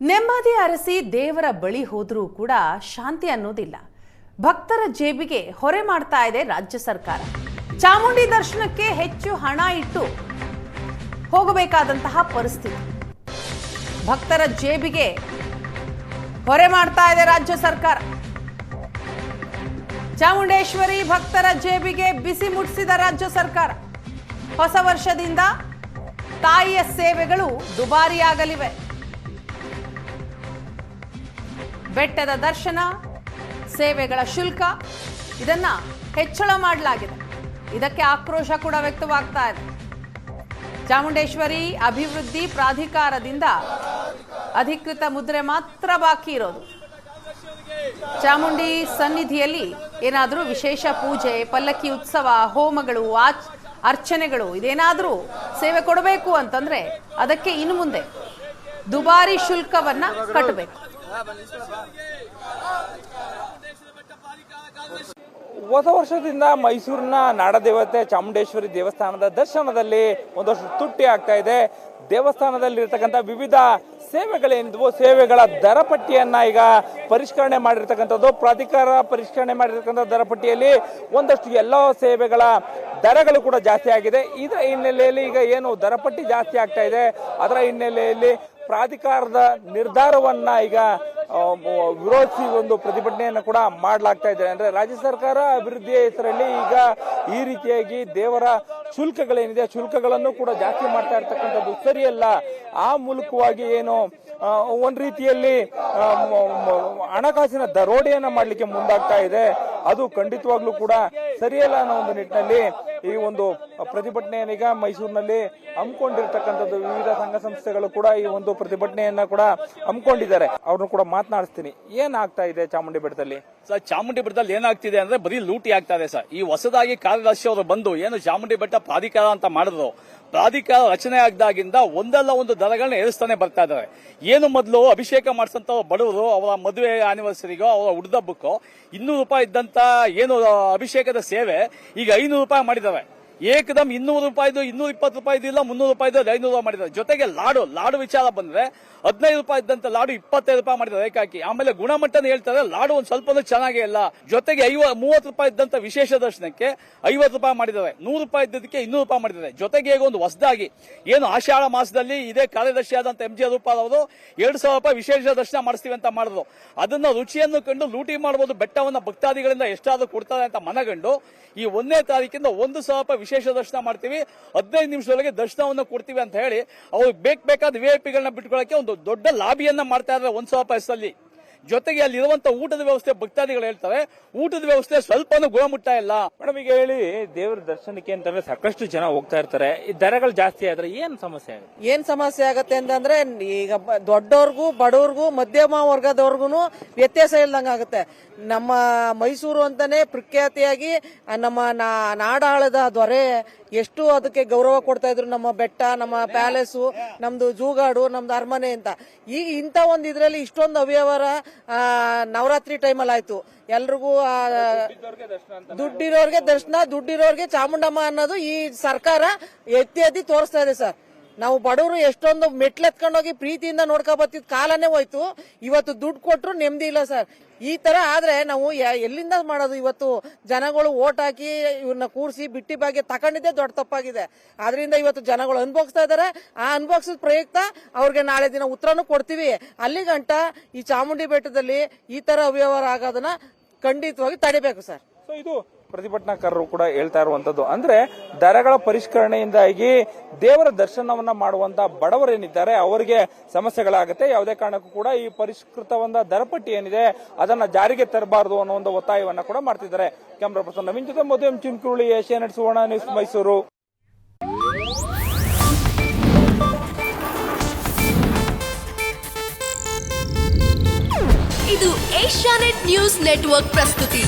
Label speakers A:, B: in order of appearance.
A: ನೆಮ್ಮದಿ ಅರಸಿ ದೇವರ ಬಳಿ ಹೋದರೂ ಕೂಡ ಶಾಂತಿ ಅನ್ನೋದಿಲ್ಲ. ಭಕ್ತರ ಜೇಬಿಗೆ ಹೊರೆ ಮಾಡ್ತಾ ಇದೆ ರಾಜ್ಯ ಸರ್ಕಾರ. ಚಾಮುಂಡಿ ದರ್ಶನಕ್ಕೆ ಹೆಚ್ಚು ಹಣ ಇಟ್ಟು ಹೋಗಬೇಕಾದಂತಹ ಪರಿಸ್ಥಿತಿ. ಭಕ್ತರ ಜೇಬಿಗೆ ಹೊರೆ ಮಾಡ್ತಾ ಇದೆ ರಾಜ್ಯ ಸರ್ಕಾರ. ಚಾಮುಂಡೇಶ್ವರಿ ಭಕ್ತರ ಜೇಬಿಗೆ ಬಿಸಿ ಮುಟ್ಟಿಸಿದ ರಾಜ್ಯ ಸರ್ಕಾರ. ಹೊಸ ವರ್ಷದಿಂದ ತಾಯಿಯ ಸೇವೆಗಳು ದುಬಾರಿಯಾಗಲಿವೆ. ಬೆಟ್ಟದ ದರ್ಶನ, ಸೇವೆಗಳ ಶುಲ್ಕ, ಇದನ್ನ ಹೆಚ್ಚಳ ಮಾಡಲಾಗಿದೆ. ಇದಕ್ಕೆ ಆಕ್ರೋಶ ಕೂಡ ವ್ಯಕ್ತವಾಗ್ತಾ ಇದೆ. ಚಾಮುಂಡೇಶ್ವರಿ ಅಭಿವೃದ್ಧಿ ಪ್ರಾಧಿಕಾರದಿಂದ ಅಧಿಕೃತ ಮುದ್ರೆ ಮಾತ್ರ ಬಾಕಿ ಇರೋದು. ಚಾಮುಂಡಿ ಸನ್ನಿಧಿಯಲ್ಲಿ ಏನಾದರೂ ವಿಶೇಷ ಪೂಜೆ, ಪಲ್ಲಕ್ಕಿ ಉತ್ಸವ, ಹೋಮಗಳು, ಆಚ್, ಅರ್ಚನೆಗಳು, ಇದೇನಾದರೂ ಸೇವೆ ಕೊಡಬೇಕು ಅಂತಂದ್ರೆ ಅದಕ್ಕೆ ಇನ್ನು ಮುಂದೆ ದುಬಾರಿ ಶುಲ್ಕವನ್ನ ಕಟ್ಟಬೇಕು
B: ಹೊಸ ವರ್ಷದಿಂದ ಮೈಸೂರಿನ ನಾಡದೇವತೆ ಚಾಮುಂಡೇಶ್ವರಿ ದೇವಸ್ಥಾನದ ದರ್ಶನದಲ್ಲಿ ಒಂದಷ್ಟು ತುಟ್ಟಿ ಆಗ್ತಾ ಇದೆ. ದೇವಸ್ಥಾನದಲ್ಲಿರ್ತಕ್ಕಂಥ ವಿವಿಧ ಸೇವೆಗಳೇನಿದ್ವು ಸೇವೆಗಳ ದರ ಪಟ್ಟಿಯನ್ನು ಈಗ ಪರಿಷ್ಕರಣೆ ಮಾಡಿರ್ತಕ್ಕಂಥದ್ದು. ಪ್ರಾಧಿಕಾರ ಪರಿಷ್ಕರಣೆ ಮಾಡಿರ್ತಕ್ಕಂಥ ದರ ಪಟ್ಟಿಯಲ್ಲಿ ಒಂದಷ್ಟು ಎಲ್ಲ ಸೇವೆಗಳ ದರಗಳು ಕೂಡ ಜಾಸ್ತಿ ಆಗಿದೆ. ಇದರ ಹಿನ್ನೆಲೆಯಲ್ಲಿ ಈಗ ಏನು ದರ ಪಟ್ಟಿ ಜಾಸ್ತಿ ಆಗ್ತಾ ಇದೆ. ಅದರ ಹಿನ್ನೆಲೆಯಲ್ಲಿ ಪ್ರಾಧಿಕಾರದ ನಿರ್ಧಾರವನ್ನ ಈಗ ವಿರೋಧಿಸಿ ಒಂದು ಪ್ರತಿಭಟನೆಯನ್ನು ಕೂಡ ಮಾಡಲಾಗ್ತಾ ಇದೆ. ಅಂದ್ರೆ ರಾಜ್ಯ ಸರ್ಕಾರ ಅಭಿವೃದ್ಧಿಯ ಹೆಸರಲ್ಲಿ ಈಗ ಈ ರೀತಿಯಾಗಿ ದೇವರ ಶುಲ್ಕಗಳೇನಿದೆ ಶುಲ್ಕಗಳನ್ನು ಕೂಡ ಜಾಸ್ತಿ ಮಾಡ್ತಾ ಇರ್ತಕ್ಕಂಥದ್ದು ಸರಿಯಲ್ಲ ಆ ಮೂಲಕವಾಗಿ ಏನು ಒಂದು ರೀತಿಯಲ್ಲಿ ಹಣಕಾಸಿನ ದರೋಡೆಯನ್ನ ಮಾಡ್ಲಿಕ್ಕೆ ಮುಂದಾಗ್ತಾ ಇದೆ. ಅದು ಖಂಡಿತವಾಗ್ಲೂ ಕೂಡ ಸರಿಯಲ್ಲ ಅನ್ನೋ ಒಂದು ನಿಟ್ಟಿನಲ್ಲಿ ಈ ಒಂದು ಪ್ರತಿಭಟನೆಯನ್ನೀಗ ಮೈಸೂರಿನಲ್ಲಿ ಹಮ್ಮಿಕೊಂಡಿರ್ತಕ್ಕಂಥದ್ದು ವಿವಿಧ ಸಂಘ ಸಂಸ್ಥೆಗಳು ಕೂಡ ಈ ಒಂದು ಪ್ರತಿಭಟನೆಯನ್ನ ಕೂಡ ಹಮ್ಮಿಕೊಂಡಿದ್ದಾರೆ. ಅವ್ರನ್ನು ಕೂಡ ಮಾತನಾಡಿಸ್ತೀನಿ. ಏನಾಗ್ತಾ ಇದೆ ಚಾಮುಂಡಿ ಬೆಟ್ಟದಲ್ಲಿ?
C: ಸರ್, ಚಾಮುಂಡಿ ಬೆಟ್ಟದಲ್ಲಿ ಏನಾಗ್ತಿದೆ ಅಂದ್ರೆ ಬರೀ ಲೂಟಿ ಆಗ್ತಾ ಇದೆ ಸರ್. ಈ ಹೊಸದಾಗಿ ಕಾರ್ಯದರ್ಶಿ ಅವರು ಬಂದು ಏನು ಚಾಮುಂಡಿ ಬೆಟ್ಟ ಪ್ರಾಧಿಕಾರ ಅಂತ ಮಾಡಿದ್ರು. ಪ್ರಾಧಿಕಾರ ರಚನೆ ಆಗದಾಗಿಂದ ಒಂದಲ್ಲ ಒಂದು ದರಗಳನ್ನ ಏರಿಸ್ತಾನೆ ಬರ್ತಾ ಇದ್ದಾರೆ. ಏನು ಮೊದಲು ಅಭಿಷೇಕ ಮಾಡಿಸಂತ ಬಡವರು, ಅವರ ಮದುವೆ ಆನಿವರ್ಸರಿಗೋ ಅವರ ಹುಡ್ದಬ್ಬಕ್ಕೋ ಇನ್ನೂರು ರೂಪಾಯಿ ಇದ್ದಂತ ಏನು ಅಭಿಷೇಕದ ಸೇವೆ ಈಗ ಐನೂರು ರೂಪಾಯಿ ಮಾಡಿದ್ದಾರೆ. ಏಕದಮ್ ಇನ್ನೂರು ರೂಪಾಯಿದು, ಇನ್ನೂರ ಇಪ್ಪತ್ತು ರೂಪಾಯಿದು ಇಲ್ಲ, ಮುನ್ನೂರು ರೂಪಾಯಿದು ಐನೂರು ರೂಪಾಯಿ ಮಾಡಿದ್ದಾರೆ. ಜೊತೆಗೆ ಲಾಡು ಲಾಡು ವಿಚಾರ ಬಂದ್ರೆ ಹದಿನೈದು ರೂಪಾಯಿ ಇದ್ದಂತ ಲಾಡು ಇಪ್ಪತ್ತೈದು ರೂಪಾಯಿ ಮಾಡಿದ್ದಾರೆ ರೇಖಾಕಿ ಆಮೇಲೆ ಗುಣಮಟ್ಟನ ಹೇಳ್ತಾರೆ, ಲಾಡು ಒಂದು ಸ್ವಲ್ಪ ಚೆನ್ನಾಗೇ ಇಲ್ಲ. ಜೊತೆಗೆ ಐವ, ಮೂವತ್ತು ರೂಪಾಯಿ ಇದ್ದಂತ ವಿಶೇಷ ದರ್ಶನಕ್ಕೆ ಐವತ್ತು ರೂಪಾಯಿ ಮಾಡಿದ್ದಾರೆ. ನೂರು ರೂಪಾಯಿ ಇದ್ದಕ್ಕೆ ಇನ್ನೂರು ರೂಪಾಯಿ ಮಾಡಿದ್ದಾರೆ. ಜೊತೆಗೆ ಈಗ ಒಂದು ಹೊಸದಾಗಿ, ಏನು ಆಷಾಢ ಮಾಸದಲ್ಲಿ ಇದೇ ಕಾರ್ಯದರ್ಶಿ ಆದಂತ ಎಂ ಜಿ ರೂಪಾಲ್ ಅವರು ಎರಡು ಸಾವಿರ ರೂಪಾಯಿ ವಿಶೇಷ ದರ್ಶನ ಮಾಡಿಸ್ತೀವಿ ಅಂತ ಮಾಡಿದ್ರು. ಅದನ್ನ ರುಚಿಯನ್ನು ಕಂಡು ಲೂಟಿ ಮಾಡಬಹುದು ಬೆಟ್ಟವನ್ನ ಭಕ್ತಾದಿಗಳಿಂದ ಎಷ್ಟಾದ್ರೂ ಕೊಡ್ತಾರೆ ಅಂತ ಮನಗಂಡು ಈ ಒಂದನೇ ತಾರೀಕಿಂದ ಒಂದು ಸಾವಿರ ರೂಪಾಯಿ ವಿಶೇಷ ದರ್ಶನ ಮಾಡ್ತೀವಿ. ಹದಿನೈದು ನಿಮಿಷದೊಳಗೆ ದರ್ಶನವನ್ನು ಕೊಡ್ತೀವಿ ಅಂತ ಹೇಳಿ ಅವ್ರು ಬೇಕ್ ಬೇಕಾದ ವಿ ಐ ಪಿಗಳನ್ನ ಬಿಟ್ಕೊಳ್ಳೋಕೆ ಒಂದು ದೊಡ್ಡ ಲಾಬಿಯನ್ನ ಮಾಡ್ತಾ ಇದ್ದಾರೆ ಒಂದ್ ಸಾವಿರ ರೂಪಾಯಿ ಜೊತೆಗೆ ಅಲ್ಲಿರುವಂತ ಊಟದ ವ್ಯವಸ್ಥೆ ಭಕ್ತಾದಿಗಳು ಹೇಳ್ತಾರೆ ಊಟದ ವ್ಯವಸ್ಥೆ ಸ್ವಲ್ಪನೂ ಗುಣಮಟ್ಟ ಇಲ್ಲ.
B: ಮೇಡಮ್ ಈಗ ಹೇಳಿ ದೇವರ ದರ್ಶನಕ್ಕೆ ಅಂತಂದ್ರೆ ಸಾಕಷ್ಟು ಜನ ಹೋಗ್ತಾ ಇರ್ತಾರೆ. ಈ ದರಗಳು ಜಾಸ್ತಿ ಆದ್ರೆ ಏನ್ ಸಮಸ್ಯೆ ಆಗುತ್ತೆ?
D: ಏನ್ ಸಮಸ್ಯೆ ಆಗತ್ತೆ ಅಂತಂದ್ರೆ ಈಗ ಬ- ದೊಡ್ಡವ್ರಿಗೂ ಬಡವ್ರಿಗೂ ಮಧ್ಯಮ ವರ್ಗದವ್ರಿಗೂ ವ್ಯತ್ಯಾಸ ಇಲ್ದಂಗ ಆಗುತ್ತೆ. ನಮ್ಮ ಮೈಸೂರು ಅಂತಾನೆ ಪ್ರಖ್ಯಾತಿಯಾಗಿ ನಮ್ಮ ನಾ- ನಾಡಾಳದ ದೊರೆ ಎಷ್ಟು ಅದಕ್ಕೆ ಗೌರವ ಕೊಡ್ತಾ ಇದ್ರು ನಮ್ಮ ಬೆಟ್ಟ, ನಮ್ಮ ಪ್ಯಾಲೇಸು, ನಮ್ದು ಜೂಗಾಡು, ನಮ್ದು ಅರಮನೆ ಅಂತ. ಈಗ ಇಂಥ ಒಂದು ಇದರಲ್ಲಿ ಇಷ್ಟೊಂದು ಅವ್ಯವಹಾರ ನವರಾತ್ರಿ ಟೈಮಲ್ಲಿ ಆಯ್ತು ಎಲ್ರಿಗೂ ದುಡ್ಡಿರೋರ್ಗೆ ದರ್ಶನ, ದುಡ್ಡಿರೋರ್ಗೆ ಚಾಮುಂಡಮ್ಮ ಅನ್ನೋದು ಈ ಸರ್ಕಾರ ಎತ್ತಿ ಎತ್ತಿ ತೋರಿಸ್ತಾ ಇದೆ ಸರ್. ನಾವು ಬಡವರು ಎಷ್ಟೊಂದು ಮೆಟ್ಲೆತ್ಕೊಂಡೋಗಿ ಪ್ರೀತಿಯಿಂದ ನೋಡ್ಕೊ ಬರ್ತಿದ್ ಕಾಲನೇ ಹೋಯ್ತು. ಇವತ್ತು ದುಡ್ಡು ಕೊಟ್ರು ನೆಮ್ಮದಿ ಇಲ್ಲ ಸರ್. ಈ ತರ ಆದ್ರೆ ನಾವು ಎಲ್ಲಿಂದ ಮಾಡೋದು ಇವತ್ತು? ಜನಗಳು ಓಟ್ ಹಾಕಿ ಇವ್ರನ್ನ ಕೂರಿಸಿ ಬಿಟ್ಟಿ ಬಾಗಿ ತಕೊಂಡಿದ್ದೆ ದೊಡ್ಡ ತಪ್ಪಾಗಿದೆ. ಆದ್ರಿಂದ ಇವತ್ತು ಜನಗಳು ಅನ್ಭೋಗಿಸ್ತಾ ಇದಾರೆ. ಆ ಅನ್ಭೋಗಿಸಿದ ಪ್ರಯುಕ್ತ ಅವ್ರಿಗೆ ನಾಳೆ ದಿನ ಉತ್ತರನು ಕೊಡ್ತೀವಿ. ಅಲ್ಲಿ ಗಂಟ ಈ ಚಾಮುಂಡಿ ಬೆಟ್ಟದಲ್ಲಿ ಈ ತರ ಅವ್ಯವಹಾರ ಆಗೋದನ್ನ ಖಂಡಿತವಾಗಿ ತಡಿಬೇಕು ಸರ್.
B: ಇದು ಪ್ರತಿಭಟನಾಕಾರರು ಕೂಡ ಹೇಳ್ತಾ ಇರುವಂತದ್ದು. ಅಂದ್ರೆ ದರಗಳ ಪರಿಷ್ಕರಣೆಯಿಂದಾಗಿ ದೇವರ ದರ್ಶನವನ್ನ ಮಾಡುವಂತ ಬಡವರೇನಿದ್ದಾರೆ ಅವರಿಗೆ ಸಮಸ್ಯೆಗಳಾಗುತ್ತೆ. ಯಾವುದೇ ಕಾರಣಕ್ಕೂ ಕೂಡ ಈ ಪರಿಷ್ಕೃತವಾದ ದರಪಟ್ಟಿ ಏನಿದೆ, ಅದನ್ನ ಜಾರಿಗೆ ತರಬಾರದು ಅನ್ನೋ ಒಂದು ಒತ್ತಾಯವನ್ನ ಕೂಡ ಮಾಡ್ತಿದ್ದಾರೆ. ಕ್ಯಾಮ್ರಾ ಪರ್ಸನ್ ನವೀನ್ ಜೊತೆ ಎಂ ಚಿಂಕುರುಳಿ ಏಷ್ಯಾನೆಟ್ ಸುವರ್ಣ ನ್ಯೂಸ್, ಮೈಸೂರು.
E: ಇದು ಏಷ್ಯಾನೆಟ್ ನ್ಯೂಸ್ ನೆಟ್ವರ್ಕ್ ಪ್ರಸ್ತುತಿ.